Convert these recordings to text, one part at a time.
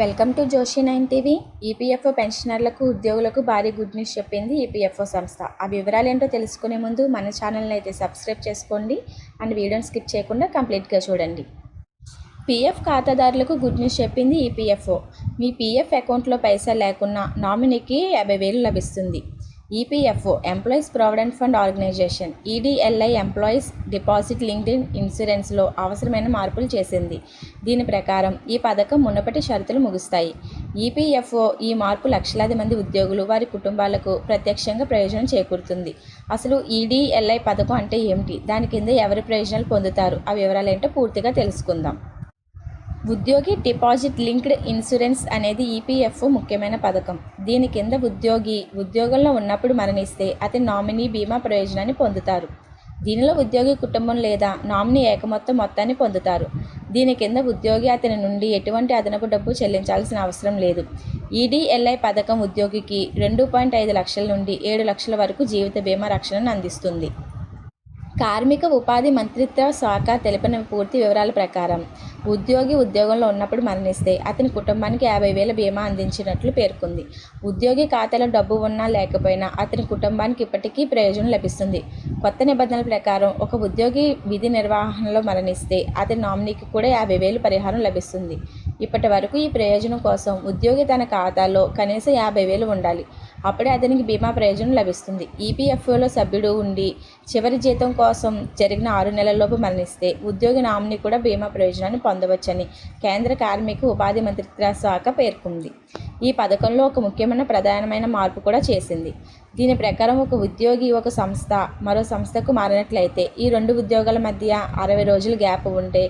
Welcome to Joshi nine TV. EPFO పెన్షనర్లకు ఉద్యోగులకు భారీ గుడ్ న్యూస్ చెప్పింది ఈపీఎఫ్ఓ సంస్థ. ఆ వివరాలు ఏంటో తెలుసుకునే ముందు మన ఛానల్ని అయితే సబ్స్క్రైబ్ చేసుకోండి అండ్ వీడియోని స్కిప్ చేయకుండా కంప్లీట్గా చూడండి. పీఎఫ్ ఖాతాదారులకు గుడ్ న్యూస్ చెప్పింది ఈపీఎఫ్ఓ. మీ పీఎఫ్ అకౌంట్లో పైసా లేకున్నా నామినీకి యాభై వేలు లభిస్తుంది. EPFO employees provident fund organisation EDLI employees deposit linked ఇన్సూరెన్స్లో అవసరమైన మార్పులు చేసింది. దీని ప్రకారం ఈ పథకం మునుపటి షరతులు ముగుస్తాయి. ఈపీఎఫ్ఓ ఈ మార్పు లక్షలాది మంది ఉద్యోగులు వారి కుటుంబాలకు ప్రత్యక్షంగా ప్రయోజనం చేకూరుతుంది. అసలు ఈడీఎల్ఐ పథకం అంటే ఏమిటి? దాని కింద ఎవరి ప్రయోజనాలు పొందుతారు? ఆ వివరాలు ఏంటో పూర్తిగా తెలుసుకుందాం. ఉద్యోగి డిపాజిట్ లింక్డ్ ఇన్సూరెన్స్ అనేది ఈపీఎఫ్ఓ ముఖ్యమైన పథకం. దీని కింద ఉద్యోగి ఉద్యోగంలో ఉన్నప్పుడు మరణిస్తే అతని నామినీ బీమా ప్రయోజనాన్ని పొందుతారు. దీనిలో ఉద్యోగి కుటుంబం లేదా నామినీ ఏకమొత్తం మొత్తాన్ని పొందుతారు. దీని కింద ఉద్యోగి అతని నుండి ఎటువంటి అదనపు డబ్బు చెల్లించాల్సిన అవసరం లేదు. ఈడీఎల్ఐ పథకం ఉద్యోగికి రెండు పాయింట్ ఐదు లక్షల నుండి ఏడు లక్షల వరకు జీవిత బీమా రక్షణను అందిస్తుంది. కార్మిక ఉపాధి మంత్రిత్వ శాఖ తెలిపిన పూర్తి వివరాల ప్రకారం ఉద్యోగి ఉద్యోగంలో ఉన్నప్పుడు మరణిస్తే అతని కుటుంబానికి యాభై వేల బీమా అందించినట్లు పేర్కొంది. ఉద్యోగి ఖాతాలో డబ్బు ఉన్నా లేకపోయినా అతని కుటుంబానికి ఇప్పటికీ ప్రయోజనం లభిస్తుంది. కొత్త నిబంధనల ప్రకారం ఒక ఉద్యోగి విధి నిర్వహణలో మరణిస్తే అతని నామినీకి కూడా యాభై వేలు పరిహారం లభిస్తుంది. ఇప్పటి వరకు ఈ ప్రయోజనం కోసం ఉద్యోగి తన ఖాతాలో కనీసం యాభై వేలు ఉండాలి. అప్పుడే అతనికి బీమా ప్రయోజనం లభిస్తుంది. ఈపీఎఫ్ఓలో సభ్యుడు ఉండి చివరి జీతం కోసం జరిగిన ఆరు నెలల్లోపు మరణిస్తే ఉద్యోగి నామినీ కూడా బీమా ప్రయోజనాన్ని పొందవచ్చని కేంద్ర కార్మిక ఉపాధి మంత్రిత్వ శాఖ పేర్కొంది. ఈ పథకంలో ఒక ముఖ్యమైన ప్రధానమైన మార్పు కూడా చేసింది. దీని ప్రకారం ఒక ఉద్యోగి ఒక సంస్థ మరో సంస్థకు మారినట్లయితే ఈ రెండు ఉద్యోగాల మధ్య అరవై రోజులు గ్యాప్ ఉంటే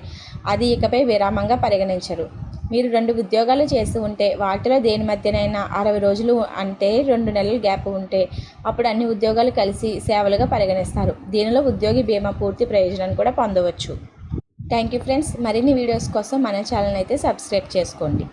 అది ఇకపై విరామంగా పరిగణించరు. మీరు రెండు ఉద్యోగాలు చేస్తూ ఉంటే వాటిలో దేని మధ్యనైనా అరవై రోజులు అంటే రెండు నెలలు గ్యాప్ ఉంటే అప్పుడు అన్ని ఉద్యోగాలు కలిసి సేవలుగా పరిగణిస్తారు. దీనిలో ఉద్యోగి బీమా పూర్తి ప్రయోజనాన్ని కూడా పొందవచ్చు. Thank you friends. మరిన్ని వీడియోస్ కోసం మన ఛానల్ అయితే సబ్స్క్రైబ్ చేసుకోండి.